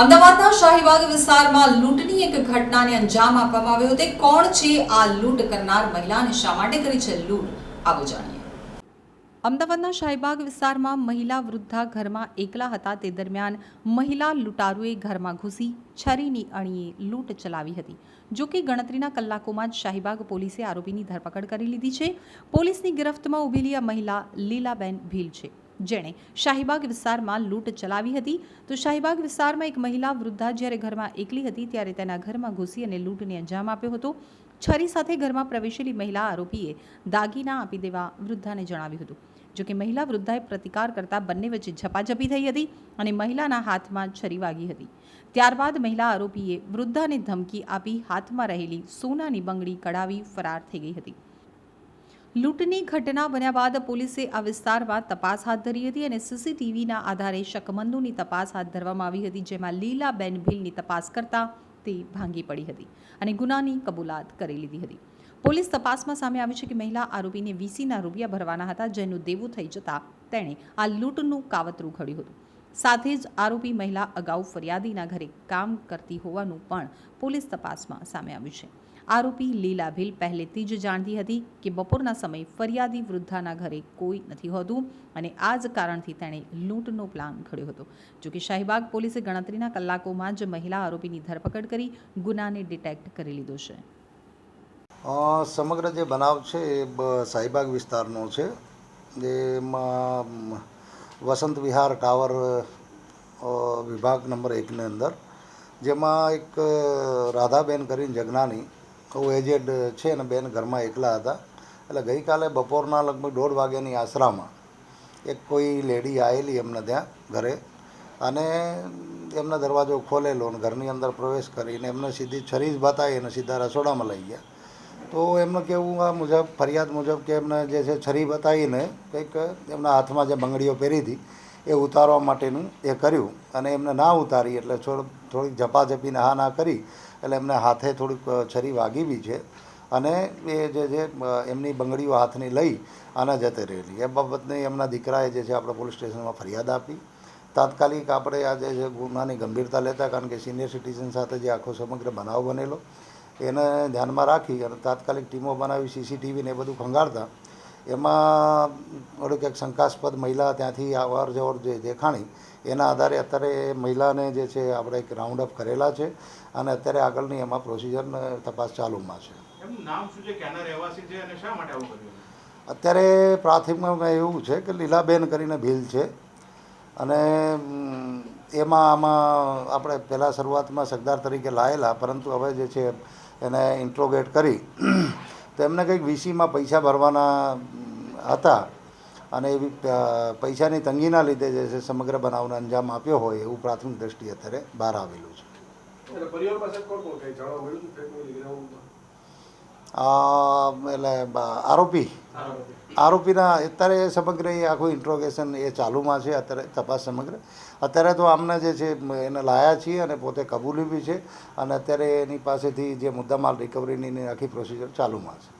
અમદાવાદના શાહીબાગ વિસ્તારમાં લૂંટની એક ઘટનાને અંજામ આપવામાં આવ્યો તે કોણ છે? આ લૂંટ કરનાર મહિલાને શા માટે કરી છે લૂંટ? આવો જાણીએ. અમદાવાદના શાહીબાગ વિસ્તારમાં મહિલા વૃદ્ધા ઘરમાં એકલા હતા. તે દરમિયાન મહિલા લૂંટારુએ ઘરમાં ઘૂસી છરીની અણીએ લૂંટ ચલાવી હતી. જો કે ગણતરીના કલાકોમાં જ શાહીબાગ પોલીસે આરોપીની ધરપકડ કરી લીધી છે. પોલીસની ગિરફ્તમાં ઉભેલી આ મહિલા લીલાબેન ભીલ છે. જેણે શાહીબાગ વિસ્તારમાં લૂંટ ચલાવી હતી. તો શાહીબાગ વિસ્તારમાં એક મહિલા વૃદ્ધા જ્યારે ઘરમાં એકલી હતી ત્યારે તેના ઘરમાં ઘૂસી અને લૂંટને અંજામ આપ્યો હતો. છરી સાથે ઘરમાં પ્રવેશેલી મહિલા આરોપીએ દાગીના આપી દેવા વૃદ્ધાને જણાવ્યું હતું. જોકે મહિલા વૃદ્ધાએ પ્રતિકાર કરતા બંને વચ્ચે ઝપાઝપી થઈ હતી અને મહિલાના હાથમાં છરી વાગી હતી. ત્યારબાદ મહિલા આરોપીએ વૃદ્ધાને ધમકી આપી હાથમાં રહેલી સોનાની બંગડી કઢાવી ફરાર થઈ ગઈ હતી. લૂંટની ઘટના બન્યા બાદ પોલીસે આ વિસ્તારમાં તપાસ હાથ ધરી હતી અને સીસીટીવીના આધારે શકમંદોની તપાસ હાથ ધરવામાં આવી હતી, જેમાં લીલાબેન ભીલની તપાસ કરતા તે ભાંગી પડી હતી અને ગુનાની કબૂલાત કરી લીધી હતી. પોલીસ તપાસમાં સામે આવ્યું છે કે મહિલા આરોપીને વીસીના રૂપિયા ભરવાના હતા, જેનું દેવું થઈ જતાં તેણે આ લૂંટનું કાવતરું ઘડ્યું હતું. સાથે જ આરોપી મહિલા અગાઉ ફરિયાદીના ઘરે કામ કરતી હોવાનું પણ પોલીસ તપાસમાં સામે આવ્યું છે. આરોપી લીલા ભીલ પહેલેથી જ જાણતી હતી કે બપોરના સમયે ફરિયાદી વૃદ્ધાના ઘરે કોઈ નથી હોતું અને આ જ કારણથી તેણે લૂંટનો પ્લાન ઘડ્યો હતો. જોકે શાહીબાગ પોલીસે ગણતરીના કલાકોમાં જ મહિલા આરોપીની ધરપકડ કરી ગુનાને ડિટેક્ટ કરી લીધો છે. સમગ્ર જે બનાવ છે એ શાહીબાગ વિસ્તારનો છે. જેમાં વસંત વિહાર ટાવર વિભાગ નંબર એકની અંદર, જેમાં એક, રાધાબેન કરીને જગનાની બહુ એજેડ છે અને બેન ઘરમાં એકલા હતા. એટલે ગઈકાલે બપોરના લગભગ દોઢ વાગ્યાની આશરામાં એક કોઈ લેડી આવેલી એમને ત્યાં ઘરે અને એમનો દરવાજો ખોલેલો અને ઘરની અંદર પ્રવેશ કરીને એમને સીધી છરી જ બતાવી અને સીધા રસોડામાં લઈ ગયા. તો એમનું કેવું આ મુજબ, ફરિયાદ મુજબ કે એમને જે છે છરી બતાવીને કંઈક એમના હાથમાં જે બંગડીઓ પહેરી હતી એ ઉતારવા માટેનું એ કર્યું અને એમને ના ઉતારી એટલે થોડ, થોડીક ઝપાઝપીને હા ના કરી એટલે એમને હાથે થોડીક છરી વાગી બી છે. અને એ જે છે એમની બંગડીઓ હાથની લઈ અને જતી રહેલી. એ બાબતની એમના દીકરાએ જે છે, આપણે પોલીસ સ્ટેશનમાં ફરિયાદ આપી. તાત્કાલિક આપણે આ જે છે, ગુનાની ગંભીરતા લેતા, કારણ કે સિનિયર સિટીઝન સાથે જે આખો સમગ્ર બનાવ બનેલો, એને ધ્યાનમાં રાખી અને તાત્કાલિક ટીમો બનાવી સીસીટીવી ને એ બધું ખંગાળતા એમાં થોડીક એક શંકાસ્પદ મહિલા ત્યાંથી અવર જવર જે દેખાણી એના આધારે અત્યારે મહિલાને જે છે આપણે એક રાઉન્ડ અપ કરેલા છે અને અત્યારે આગળની એમાં પ્રોસિજર તપાસ ચાલુમાં છે. અત્યારે પ્રાથમિકમાં એવું છે કે લીલાબેન કરીને ભીલ છે અને એમાં આમાં આપણે પહેલાં શરૂઆતમાં સરદાર તરીકે લાયેલા પરંતુ હવે જે છે એને ઇન્ટ્રોગેટ કરી તો એમને કંઈક વીસીમાં પૈસા ભરવાના હતા અને એવી પૈસાની તંગીના લીધે જે છે સમગ્ર બનાવને અંજામ આપ્યો હોય એવું પ્રાથમિક દ્રષ્ટિએ અત્યારે બહાર આવેલું છે. એટલે આરોપી. આરોપીના અત્યારે સમગ્ર એ આખું ઇન્ટ્રોગેશન એ ચાલુમાં છે, અત્યારે તપાસ સમગ્ર. અત્યારે તો આમને જે છે એને લાયા છીએ અને પોતે કબૂલી બી છે અને અત્યારે એની પાસેથી જે મુદ્દામાલ રિકવરીની આખી પ્રોસિજર ચાલુમાં છે.